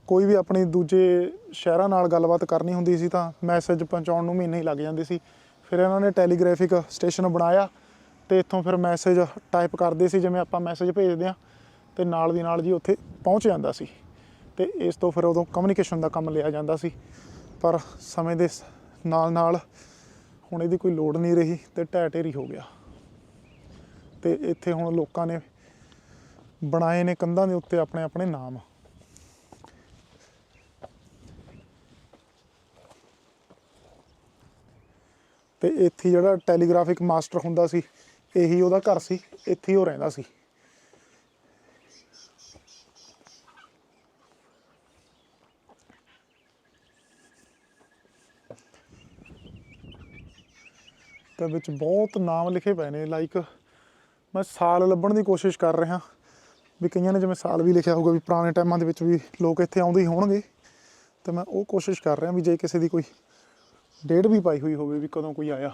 ਕੋਈ ਵੀ ਆਪਣੀ ਦੂਜੇ ਸ਼ਹਿਰਾਂ ਨਾਲ ਗੱਲਬਾਤ ਕਰਨੀ ਹੁੰਦੀ ਸੀ ਤਾਂ ਮੈਸੇਜ ਪਹੁੰਚਾਉਣ ਨੂੰ ਮਹੀਨੇ ਹੀ ਲੱਗ ਜਾਂਦੇ ਸੀ। ਫਿਰ ਇਹਨਾਂ ਨੇ ਟੈਲੀਗ੍ਰਾਫਿਕ ਸਟੇਸ਼ਨ ਬਣਾਇਆ ਤੇ ਇੱਥੋਂ ਫਿਰ ਮੈਸੇਜ ਟਾਈਪ ਕਰਦੇ ਸੀ, ਜਿਵੇਂ ਆਪਾਂ ਮੈਸੇਜ ਭੇਜਦੇ ਆ ਤੇ ਨਾਲ ਦੀ ਨਾਲ ਜੀ ਉੱਥੇ ਪਹੁੰਚ ਜਾਂਦਾ ਸੀ ਤੇ ਇਸ ਤੋਂ ਫਿਰ ਉਦੋਂ ਕਮਿਊਨੀਕੇਸ਼ਨ ਦਾ ਕੰਮ ਲਿਆ ਜਾਂਦਾ ਸੀ। ਪਰ ਸਮੇਂ ਦੇ ਨਾਲ ਨਾਲ ਹੁਣ ਇਹਦੀ ਕੋਈ ਲੋੜ ਨਹੀਂ ਰਹੀ ਤੇ ਢਹਿ ਢੇਰੀ ਹੋ ਗਿਆ। ਤੇ ਇੱਥੇ ਹੁਣ ਲੋਕਾਂ ਨੇ ਬਣਾਏ ਨੇ ਕੰਧਾਂ ਦੇ ਉੱਤੇ ਆਪਣੇ ਆਪਣੇ ਨਾਮ। ਤੇ ਇੱਥੇ ਜਿਹੜਾ ਟੈਲੀਗ੍ਰਾਫਿਕ ਮਾਸਟਰ ਹੁੰਦਾ ਸੀ, ਇਹੀ ਉਹਦਾ ਘਰ ਸੀ, ਇੱਥੇ ਉਹ ਰਹਿੰਦਾ ਸੀ। ਤੇ ਵਿੱਚ ਬਹੁਤ ਨਾਮ ਲਿਖੇ ਪਏ ਨੇ ਲਾਈਕ ਮੈਂ ਸਾਲ ਲੱਭਣ ਦੀ ਕੋਸ਼ਿਸ਼ ਕਰ ਰਿਹਾ, ਵੀ ਕਈਆਂ ਨੇ ਜਿਵੇਂ ਸਾਲ ਵੀ ਲਿਖਿਆ ਹੋਊਗਾ ਵੀ ਪੁਰਾਣੇ ਟਾਈਮਾਂ ਦੇ ਵਿੱਚ ਵੀ ਲੋਕ ਇੱਥੇ ਆਉਂਦੇ ਹੀ ਹੋਣਗੇ। ਤੇ ਮੈਂ ਉਹ ਕੋਸ਼ਿਸ਼ ਕਰ ਰਿਹਾ ਵੀ ਜੇ ਕਿਸੇ ਦੀ ਕੋਈ ਡੇਟ ਵੀ ਪਾਈ ਹੋਈ ਹੋਵੇ ਵੀ ਕਦੋਂ ਕੋਈ ਆਇਆ।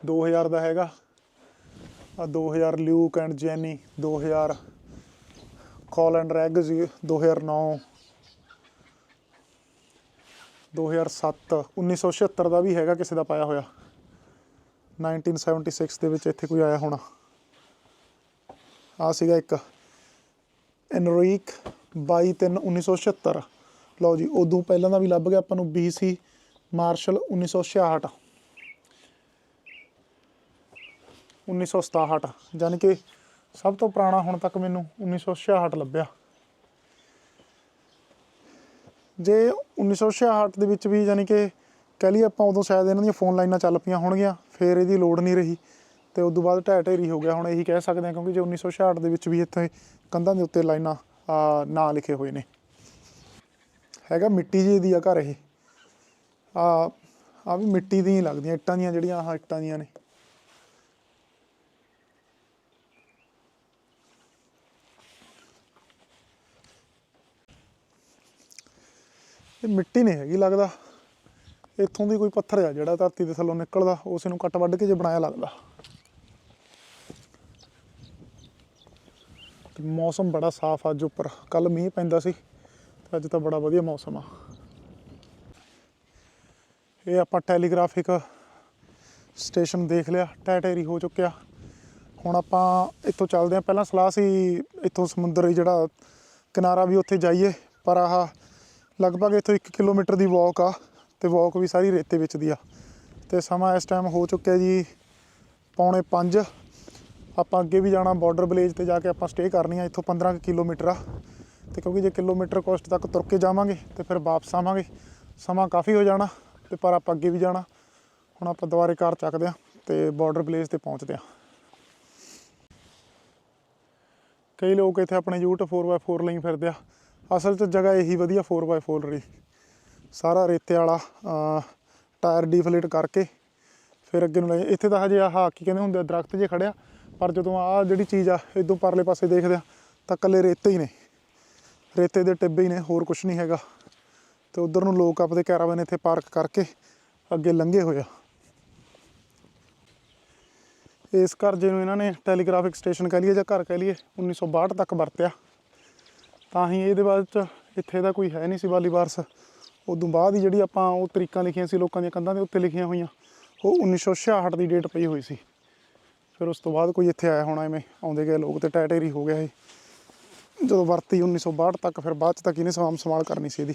2000 ਦਾ ਹੈਗਾ। ਆ 2000 ਲਿਊਕ ਐਂਡ ਜੈਨੀ 2000 ਕਾਲ ਐਂਡ ਰੈਗਜ਼ 2009 2007 1976 ਦਾ ਵੀ ਹੈਗਾ ਕਿਸੇ ਦਾ ਪਾਇਆ ਹੋਇਆ। 1976 ਦੇ ਵਿੱਚ ਇੱਥੇ ਕੋਈ ਆਇਆ ਹੋਣਾ। ਆ ਸੀਗਾ ਇੱਕ। ਐਨਰੀਕ 22/3/1976 ਲਓ ਜੀ, ਉਦੋਂ ਪਹਿਲਾਂ ਦਾ ਵੀ ਲੱਭ ਗਿਆ ਆਪਾਂ ਨੂੰ BC ਮਾਰਸ਼ਲ 1966 1967 ਯਾਨੀ ਕਿ ਸਭ ਤੋਂ ਪੁਰਾਣਾ ਹੁਣ ਤੱਕ ਮੈਨੂੰ 1966 ਲੱਭਿਆ। ਜੇ 1966 ਦੇ ਵਿੱਚ ਵੀ ਯਾਨੀ ਕਿ ਕਹਿ ਲਈਏ ਆਪਾਂ ਉਦੋਂ ਸ਼ਾਇਦ ਇਹਨਾਂ ਦੀਆਂ ਫੋਨ ਲਾਈਨਾਂ ਚੱਲ ਪਈਆਂ ਹੋਣਗੀਆਂ, ਫਿਰ ਇਹਦੀ ਲੋੜ ਨਹੀਂ ਰਹੀ। ਤੇ ਉਸ ਤੋਂ ਬਾਅਦ ਢਹਿ ਢੇਰੀ ਹੋ ਗਿਆ। ਹੁਣ ਇਹੀ ਕਹਿ ਸਕਦੇ ਹਾਂ ਕਿਉਂਕਿ ਜੇ 1966 ਦੇ ਵਿੱਚ ਵੀ ਇੱਥੇ ਕੰਧਾਂ ਦੇ ਉੱਤੇ ਲਾਈਨਾਂ ਨਾਂ ਲਿਖੇ ਹੋਏ ਨੇ। ਹੈਗਾ ਮਿੱਟੀ ਜੀ ਦੀ ਆ ਘਰ ਇਹ। ਆ ਆ ਵੀ ਮਿੱਟੀ ਦੀਆਂ ਹੀ ਲੱਗਦੀਆਂ, ਇੱਟਾਂ ਦੀਆਂ ਜਿਹੜੀਆਂ, ਆਹ ਇੱਟਾਂ ਦੀਆਂ ਨੇ। ਇਹ ਮਿੱਟੀ ਨਹੀਂ ਹੈਗੀ ਲੱਗਦਾ। ਇੱਥੋਂ ਦੀ ਕੋਈ ਪੱਥਰ ਆ ਜਿਹੜਾ ਧਰਤੀ ਦੇ ਥੱਲੋਂ ਨਿਕਲਦਾ, ਉਸ ਨੂੰ ਕੱਟ ਵੱਢ ਕੇ ਜੇ ਬਣਾਇਆ ਲੱਗਦਾ। ਤੇ ਮੌਸਮ ਬੜਾ ਸਾਫ਼ ਆ ਅੱਜ ਉੱਪਰ। ਕੱਲ ਮੀਂਹ ਪੈਂਦਾ ਸੀ ਅੱਜ ਤਾਂ ਬੜਾ ਵਧੀਆ ਮੌਸਮ ਆ। ਇਹ ਆਪਾਂ ਟੈਲੀਗ੍ਰਾਫਿਕ ਸਟੇਸ਼ਨ ਦੇਖ ਲਿਆ, ਟੈਟੇਰੀ ਹੋ ਚੁੱਕਿਆ। ਹੁਣ ਆਪਾਂ ਇੱਥੋਂ ਚੱਲਦੇ ਆ ਪਹਿਲਾਂ ਸਲਾਹ ਸੀ ਇੱਥੋਂ ਸਮੁੰਦਰ ਜਿਹੜਾ ਕਿਨਾਰਾ ਵੀ ਉੱਥੇ ਜਾਈਏ, ਪਰ ਆਹ ਲਗਭਗ ਇੱਥੋਂ 1 ਕਿਲੋਮੀਟਰ ਦੀ ਵਾਕ ਆ ਤੇ ਵਾਕ ਵੀ ਸਾਰੀ ਰੇਤੇ ਵਿੱਚ ਦੀ ਆ। ਤੇ ਸਮਾਂ ਇਸ ਟਾਈਮ ਹੋ ਚੁੱਕਿਆ ਜੀ ਪੌਣੇ 5 ਆਪਾਂ ਅੱਗੇ ਵੀ ਜਾਣਾ ਬਾਰਡਰ ਵਿਲੇਜ ਤੇ ਜਾ ਕੇ ਆਪਾਂ ਸਟੇ ਕਰਨੀ ਆ। ਇੱਥੋਂ 15 ਕੁ ਕਿਲੋਮੀਟਰ ਆ। ਤੇ ਕਿਉਂਕਿ ਜੇ ਕਿਲੋਮੀਟਰ ਕੋਸਟ ਤੱਕ ਤੁਰ ਕੇ ਜਾਵਾਂਗੇ ਤੇ ਫਿਰ ਵਾਪਸ ਆਵਾਂਗੇ। ਸਮਾਂ ਕਾਫੀ ਹੋ ਜਾਣਾ। ਤੇ ਪਰ ਆਪਾਂ ਅੱਗੇ ਵੀ ਜਾਣਾ। ਹੁਣ ਆਪਾਂ ਦੁਬਾਰੇ ਕਾਰ ਚੱਕਦੇ ਆ ਤੇ ਬਾਰਡਰ ਪਲੇਸ ਤੇ ਪਹੁੰਚਦੇ ਆ ਕਈ ਲੋਕ ਇੱਥੇ ਆਪਣੇ ਯੂਟ 4x4 ਲਈ ਫਿਰਦੇ ਆ। ਅਸਲ 'ਚ ਜਗ੍ਹਾ ਇਹੀ ਵਧੀਆ 4x4 ਰਹੀ। ਸਾਰਾ ਰੇਤੇ ਵਾਲਾ ਟਾਇਰ ਡੀਫਲੇਟ ਕਰਕੇ ਫਿਰ ਅੱਗੇ ਨੂੰ ਲੈ ਇੱਥੇ ਤਾਂ ਹਜੇ ਆਹ ਕੀ ਕਹਿੰਦੇ ਹੁੰਦੇ ਆ, ਦਰਖਤ ਜੇ ਖੜਿਆ ਪਰ ਜਦੋਂ ਆਹ ਜਿਹੜੀ ਚੀਜ਼ ਆ ਇਦੋਂ ਪਰਲੇ ਪਾਸੇ ਦੇਖਦੇ ਆ, ਤਾਂ ਕੱਲੇ ਰੇਤੇ ਹੀ ਨੇ। ਰੇਤੇ ਦੇ ਟਿੱਬੇ ਹੀ ਨੇ, ਹੋਰ ਕੁਝ ਨਹੀਂ ਹੈਗਾ। ਤੇ ਉਧਰ ਨੂੰ ਲੋਕ ਆਪਦੇ ਕੈਰਾਵਨ ਇੱਥੇ ਪਾਰਕ ਕਰਕੇ ਅੱਗੇ ਲੰਘੇ ਹੋਏ ਆ। ਇਸ ਘਰ ਜਿਹਨੂੰ ਇਹਨਾਂ ਨੇ ਟੈਲੀਗ੍ਰਾਫਿਕ ਸਟੇਸ਼ਨ ਕਹਿ ਲਈਏ ਜਾਂ ਘਰ ਕਹਿ ਲਈਏ 1962 ਤੱਕ ਵਰਤਿਆ। ਤਾਂ ਹੀ ਇਹਦੇ ਬਾਅਦ ਚ ਇੱਥੇ ਦਾ ਕੋਈ ਹੈ ਨਹੀਂ ਸੀ ਵਾਲੀ ਵਾਰਸ। ਉਦੋਂ ਬਾਅਦ ਹੀ ਜਿਹੜੀ ਆਪਾਂ ਉਹ ਤਰੀਕਾਂ ਲਿਖੀਆਂ ਸੀ ਲੋਕਾਂ ਦੀਆਂ ਕੰਧਾਂ ਦੇ ਉੱਤੇ ਲਿਖੀਆਂ ਹੋਈਆਂ, ਉਹ 1966 ਦੀ ਡੇਟ ਪਈ ਹੋਈ ਸੀ। ਫਿਰ ਉਸ ਤੋਂ ਬਾਅਦ ਕੋਈ ਇੱਥੇ ਆਇਆ ਹੋਣਾ ਐਵੇਂ, ਆਉਂਦੇ ਗਏ ਲੋਕ ਤੇ ਟੈਟੇਰੀ ਹੋ ਗਿਆ ਇਹ। ਜਦੋਂ ਵਰਤੀ 1962 ਤੱਕ, ਫਿਰ ਬਾਅਦ ਚ ਤੱਕ ਇਹਨੇ ਸਾਂਭ ਸੰਭਾਲ ਕਰਨੀ ਸੀ ਇਹਦੀ।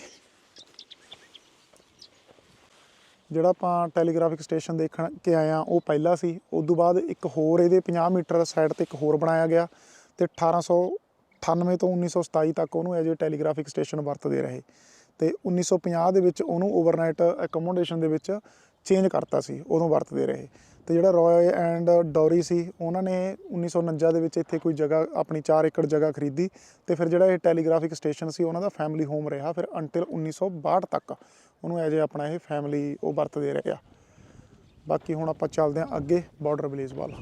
ਜਿਹੜਾ ਆਪਾਂ ਟੈਲੀਗ੍ਰਾਫਿਕ ਸਟੇਸ਼ਨ ਦੇਖਣ ਕੇ ਆਏ ਆ ਉਹ ਪਹਿਲਾ ਸੀ। ਉਸ ਤੋਂ ਬਾਅਦ ਇੱਕ ਹੋਰ ਇਹਦੇ 50 ਮੀਟਰ ਸਾਈਡ ਤੇ ਇੱਕ ਹੋਰ ਬਣਾਇਆ ਗਿਆ ਤੇ 1898 ਤੋਂ 1927 ਤੱਕ ਉਹਨੂੰ ਐਜ ਟੈਲੀਗ੍ਰਾਫਿਕ ਸਟੇਸ਼ਨ ਵਰਤਦੇ ਰਹੇ। ਤੇ 1950 ਦੇ ਵਿੱਚ ਉਹਨੂੰ ਓਵਰਨਾਈਟ ਅਕਮੋਡੇਸ਼ਨ ਦੇ ਵਿੱਚ ਚੇਂਜ ਕਰਤਾ ਸੀ ਉਦੋਂ ਵਰਤਦੇ ਰਹੇ। ਤੇ ਜਿਹੜਾ ਰਾਏ ਐਂਡ ਡੌਰੀ ਸੀ, ਉਹਨਾਂ ਨੇ 1949 ਦੇ ਵਿੱਚ ਇੱਥੇ ਕੋਈ ਜਗ੍ਹਾ, ਆਪਣੀ 4 ਏਕੜ ਜਗ੍ਹਾ ਖਰੀਦੀ ਤੇ ਫਿਰ ਜਿਹੜਾ ਇਹ ਟੈਲੀਗ੍ਰਾਫਿਕ ਸਟੇਸ਼ਨ ਸੀ, ਉਹਨਾਂ ਦਾ ਫੈਮਿਲੀ ਹੋਮ ਰਿਹਾ ਫਿਰ ਅੰਟਿਲ 1962 ਤੱਕ। ਉਹਨੂੰ ਐਜ ਆਪਣਾ ਇਹ ਫੈਮਿਲੀ ਉਹ ਵਰਤਦੇ ਰਹੇ ਆ। ਬਾਕੀ ਹੁਣ ਆਪਾਂ ਚੱਲਦੇ ਹਾਂ ਅੱਗੇ ਬਾਰਡਰ ਵਿਲੇਜ ਵੱਲ।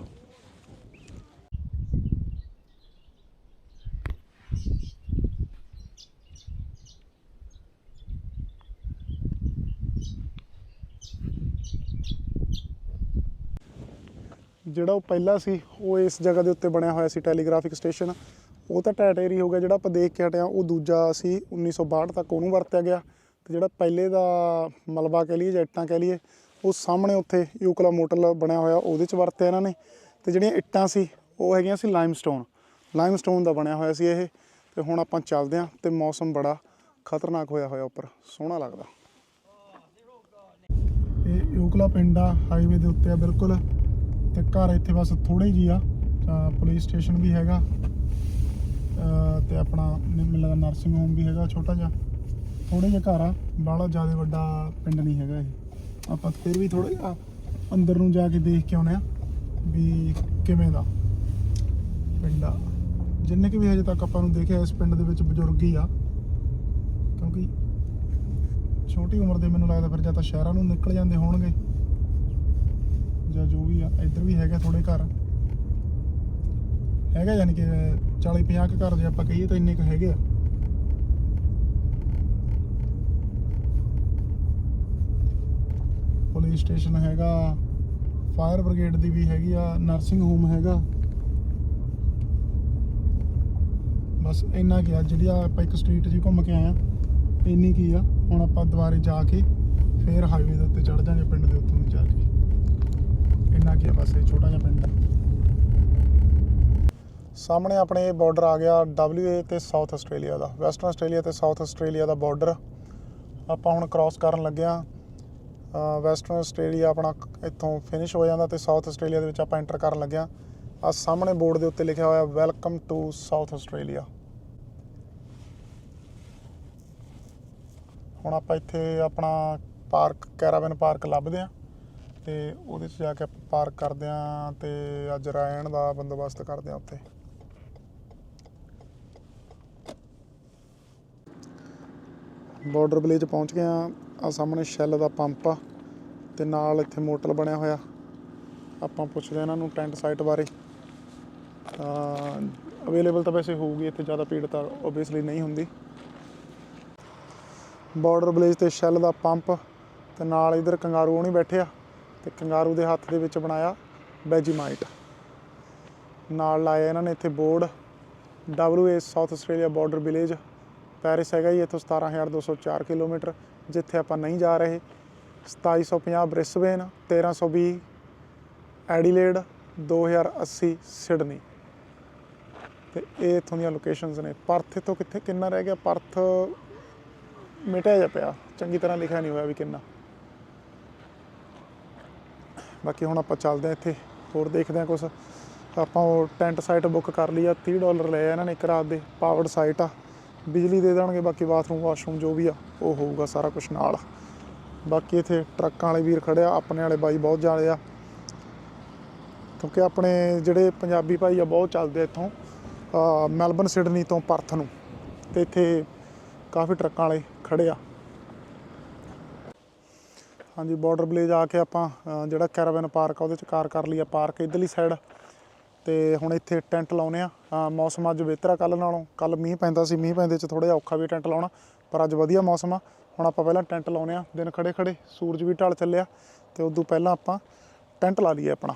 ਜਿਹੜਾ ਉਹ ਪਹਿਲਾ ਸੀ, ਉਹ ਇਸ ਜਗ੍ਹਾ ਦੇ ਉੱਤੇ ਬਣਿਆ ਹੋਇਆ ਸੀ ਟੈਲੀਗ੍ਰਾਫਿਕ ਸਟੇਸ਼ਨ। ਉਹ ਤਾਂ ਟੈਟੇਰੀ ਹੋ ਗਿਆ ਜਿਹੜਾ ਆਪਾਂ ਦੇਖ ਕੇ ਹਟਿਆ ਉਹ ਦੂਜਾ ਸੀ 1962 ਤੱਕ ਉਹਨੂੰ ਵਰਤਿਆ ਗਿਆ। ਤੇ ਜਿਹੜਾ ਪਹਿਲੇ ਦਾ ਮਲਬਾ ਕਹਿ ਲਈਏ ਜਾਂ ਇੱਟਾਂ ਕਹਿ ਲਈਏ, ਉਹ ਸਾਹਮਣੇ ਉੱਥੇ ਯੂਕਲਾ ਮੋਟਲ ਬਣਿਆ ਹੋਇਆ, ਉਹਦੇ ਚ ਵਰਤਿਆ ਇਹਨਾਂ ਨੇ। ਤੇ ਜਿਹੜੀਆਂ ਇੱਟਾਂ ਸੀ, ਉਹ ਹੈਗੀਆਂ ਸੀ ਲਾਈਮਸਟੋਨ। ਲਾਈਮਸਟੋਨ ਦਾ ਬਣਿਆ ਹੋਇਆ ਸੀ ਇਹ। ਤੇ ਹੁਣ ਆਪਾਂ ਚੱਲਦੇ ਆਂ ਤੇ ਮੌਸਮ ਬੜਾ ਖਤਰਨਾਕ ਹੋਇਆ ਹੋਇਆ ਉੱਪਰ, ਸੋਹਣਾ ਲੱਗਦਾ। ਇਹ ਯੂਕਲਾ ਪਿੰਡ ਆ ਹਾਈਵੇ ਦੇ ਉੱਤੇ ਆ, ਬਿਲਕੁਲ। ਤੇ ਘਰ ਇੱਥੇ ਬਸ ਥੋੜੇ ਜੀ ਆ, ਤਾਂ ਪੁਲਿਸ ਸਟੇਸ਼ਨ ਵੀ ਹੈਗਾ, ਅਹ, ਤੇ ਆਪਣਾ ਮੈਨੂੰ ਲੱਗਦਾ ਨਰਸਿੰਗ ਹੋਮ ਵੀ ਹੈਗਾ ਛੋਟਾ ਜਿਹਾ। ਥੋੜੇ ਜਿਹਾ ਘਰ ਆ, ਬਾਹਲਾ ਜ਼ਿਆਦਾ ਵੱਡਾ ਪਿੰਡ ਨਹੀਂ ਹੈਗਾ ਇਹ। ਆਪਾਂ ਫਿਰ ਵੀ ਥੋੜਾ ਜਿਹਾ ਅੰਦਰ ਨੂੰ ਜਾ ਕੇ ਦੇਖ ਕੇ ਆਉਣੇ ਆ ਵੀ ਕਿਵੇਂ ਦਾ ਪਿੰਡ ਆ। ਜਿੰਨੇ ਕਿ ਵੀ ਹਜੇ ਤੱਕ ਆਪਾਂ ਨੂੰ ਦੇਖਿਆ ਇਸ ਪਿੰਡ ਦੇ ਵਿੱਚ ਬਜ਼ੁਰਗ ਹੀ ਆ, ਕਿਉਂਕਿ ਛੋਟੀ ਉਮਰ ਦੇ ਮੈਨੂੰ ਲੱਗਦਾ ਫਿਰ ਜਾਂ ਤਾਂ ਸ਼ਹਿਰਾਂ ਨੂੰ ਨਿਕਲ ਜਾਂਦੇ ਹੋਣਗੇ। ਜਾਂ ਜੋ ਵੀ ਆ, ਇੱਧਰ ਵੀ ਹੈਗਾ ਥੋੜੇ ਘਰ। ਹੈਗਾ ਯਾਨੀ ਕਿ 40 50 ਘਰ ਜੇ ਆਪਾਂ ਕਹੀਏ ਤਾਂ ਇੰਨੇ ਕੁ ਹੈਗੇ ਆ। ਪੁਲਿਸ ਸਟੇਸ਼ਨ ਹੈਗਾ, ਫਾਇਰ ਬ੍ਰਿਗੇਡ ਦੀ ਵੀ ਹੈਗੀ ਆ, ਨਰਸਿੰਗ ਹੋਮ ਹੈਗਾ। ਬਸ ਇੰਨਾ ਕੀ ਆ, ਜਿਹੜੀ ਆ ਆਪਾਂ ਇੱਕ ਸਟਰੀਟ ਜੀ ਘੁੰਮ ਕੇ ਆਏ ਆ, ਇੰਨੀ ਕੀ ਆ। ਹੁਣ ਆਪਾਂ ਦੁਬਾਰੇ ਜਾ ਕੇ ਫੇਰ ਹਾਈਵੇ ਦੇ ਉੱਤੇ ਚੜ ਜਾਾਂਗੇ, ਪਿੰਡ ਦੇ ਉੱਤੋਂ ਦੀ ਜਾ ਕੇ। ਇੰਨਾ ਕੀ ਆ, ਬਸ ਇਹ ਛੋਟਾ ਜਿਹਾ ਪਿੰਡ ਆ। ਸਾਹਮਣੇ ਆਪਣੇ ਬਾਰਡਰ ਆ ਗਿਆ WA ਤੇ ਸਾਊਥ ਆਸਟ੍ਰੇਲੀਆ ਦਾ। ਵੈਸਟਰਨ ਆਸਟ੍ਰੇਲੀਆ ਤੇ ਸਾਊਥ ਆਸਟ੍ਰੇਲੀਆ ਦਾ ਬਾਰਡਰ ਆਪਾਂ ਹੁਣ ਕ੍ਰਾਸ ਕਰਨ ਲੱਗੇ ਆ ਵੈਸਟਰਨ ਆਸਟ੍ਰੇਲੀਆ ਆਪਣਾ ਇੱਥੋਂ ਫਿਨਿਸ਼ ਹੋ ਜਾਂਦਾ ਤੇ ਸਾਊਥ ਆਸਟ੍ਰੇਲੀਆ ਦੇ ਵਿੱਚ ਆਪਾਂ ਐਂਟਰ ਕਰਨ ਲੱਗੇ ਆ ਆ ਸਾਹਮਣੇ ਬੋਰਡ ਦੇ ਉੱਤੇ ਲਿਖਿਆ ਹੋਇਆ ਵੈਲਕਮ ਟੂ ਸਾਊਥ ਆਸਟ੍ਰੇਲੀਆ ਹੁਣ ਆਪਾਂ ਇੱਥੇ ਆਪਣਾ ਪਾਰਕ ਕੈਰਾਵਨ ਪਾਰਕ ਲੱਭਦੇ ਆ ਤੇ ਉਹਦੇ 'ਚ ਜਾ ਕੇ ਪਾਰਕ ਕਰਦੇ ਆ ਤੇ ਅੱਜ ਰਹਿਣ ਦਾ ਬੰਦੋਬਸਤ ਕਰਦੇ ਆ ਉੱਥੇ। ਬਾਰਡਰ ਵਿਲੇਜ ਪਹੁੰਚ ਗਏ ਆ। ਆ ਸਾਹਮਣੇ ਸ਼ੈਲ ਦਾ ਪੰਪ ਆ ਤੇ ਨਾਲ ਇੱਥੇ ਮੋਟਲ ਬਣਿਆ ਹੋਇਆ। ਆਪਾਂ ਪੁੱਛਦੇ ਹਾਂ ਇਹਨਾਂ ਨੂੰ ਟੈਂਟ ਸਾਈਟ ਬਾਰੇ। ਅਵੇਲੇਬਲ ਤਾਂ ਵੈਸੇ ਹੋਊਗੀ, ਇੱਥੇ ਜ਼ਿਆਦਾ ਭੀੜ ਤਾਂ ਓਬਵੀਅਸਲੀ ਨਹੀਂ ਹੁੰਦੀ। ਬਾਰਡਰ ਵਿਲੇਜ ਤੇ ਸ਼ੈਲ ਦਾ ਪੰਪ ਤੇ ਨਾਲ ਇਧਰ ਕੰਗਾਰੂ ਨਹੀਂ ਬੈਠੇ ਆ। ਤੇ ਕੰਗਾਰੂ ਦੇ ਹੱਥ ਦੇ ਵਿੱਚ ਬਣਾਇਆ ਬੈਜੀਮਾਈਟ। ਨਾਲ ਲਾਇਆ ਇਹਨਾਂ ਨੇ ਇੱਥੇ board WA South Australia border village Paris ਹੈਗਾ ਜੀ, ਇੱਥੋਂ 17204 ਕਿਲੋਮੀਟਰ, ਜਿੱਥੇ ਆਪਾਂ ਨਹੀਂ ਜਾ ਰਹੇ। 2750 ਬ੍ਰਿਸਬੇਨ 1320 ਐਡੀਲੇਡ 2080 ਸਿਡਨੀ। ਤੇ ਇਹ ਇੱਥੋਂ ਦੀਆਂ ਲੋਕੇਸ਼ਨਸ ਨੇ। ਪਰਥ ਇੱਥੋਂ ਕਿੱਥੇ, ਕਿੰਨਾ ਰਹਿ ਗਿਆ? ਪਰਥ ਮਿਟਿਆ ਜਿਹਾ ਪਿਆ? ਚੰਗੀ ਤਰ੍ਹਾਂ ਲਿਖਿਆ ਨਹੀਂ ਹੋਇਆ ਵੀ ਕਿੰਨਾ। ਬਾਕੀ ਹੁਣ ਆਪਾਂ ਚੱਲਦੇ ਹਾਂ ਇੱਥੇ, ਹੋਰ ਦੇਖਦੇ ਹਾਂ ਕੁਝ ਆਪਾਂ ਉਹ ਟੈਂਟ ਸਾਈਟ ਬੁੱਕ ਕਰ ਲਈ ਆ 30 ਡਾਲਰ ਲਏ ਇਹਨਾਂ ਨੇ ਇੱਕ ਰਾਤ ਦੇ ਪਾਵਰਡ ਸਾਈਟ ਆ। ਬਿਜਲੀ ਦੇ ਦੇਣਗੇ, ਬਾਕੀ ਬਾਥਰੂਮ, ਵਾਸ਼ਰੂਮ ਜੋ ਵੀ ਆ, ਉਹ ਹੋਊਗਾ ਸਾਰਾ ਕੁਝ ਨਾਲ। ਬਾਕੀ ਇੱਥੇ ਟਰੱਕਾਂ ਵਾਲੇ ਵੀਰ ਖੜੇ ਆਪਣੇ ਵਾਲੇ ਬਾਈ ਬਹੁਤ ਜ਼ਿਆਦੇ ਆ। ਕਿਉਂਕਿ ਆਪਣੇ ਜਿਹੜੇ ਪੰਜਾਬੀ ਭਾਈ ਆ, ਬਹੁਤ ਚੱਲਦੇ ਇੱਥੋਂ, ਅਹ ਮੈਲਬਨ ਸਿਡਨੀ ਤੋਂ ਪਰਥ ਨੂੰ। ਤੇ ਇੱਥੇ ਕਾਫੀ ਟਰੱਕਾਂ ਵਾਲੇ ਖੜੇ ਆ। ਹਾਂਜੀ ਬਾਰਡਰ ਬਲੇਜ ਆ ਕੇ ਆਪਾਂ ਜਿਹੜਾ ਕੈਰਾਵਨ ਪਾਰਕ ਆ ਉਹਦੇ ਚ ਕਾਰ ਕਰ ਲਈ ਆ ਪਾਰਕ ਇਧਰਲੀ ਸਾਈਡ ਤੇ ਹੁਣ ਇੱਥੇ ਟੈਂਟ ਲਾਉਨੇ ਆ। ਮੌਸਮ ਅੱਜ ਬਿਹਤਰ ਆ ਕੱਲ ਨਾਲੋਂ। ਕੱਲ ਮੀਂਹ ਪੈਂਦਾ ਸੀ, ਮੀਂਹ ਪੈਂਦੇ ਚ ਥੋੜਾ ਜਿਹਾ ਔਖਾ ਵੀ ਟੈਂਟ ਲਾਉਣਾ, ਪਰ ਅੱਜ ਵਧੀਆ ਮੌਸਮ ਆ। ਹੁਣ ਆਪਾਂ ਪਹਿਲਾਂ ਟੈਂਟ ਲਾਉਨੇ ਆ। ਦਿਨ ਖੜੇ ਖੜੇ ਸੂਰਜ ਵੀ ਢਲ ਚੱਲਿਆ ਤੇ ਉਦੋਂ ਪਹਿਲਾਂ ਆਪਾਂ ਟੈਂਟ ਲਾ ਲਈਏ ਆਪਣਾ।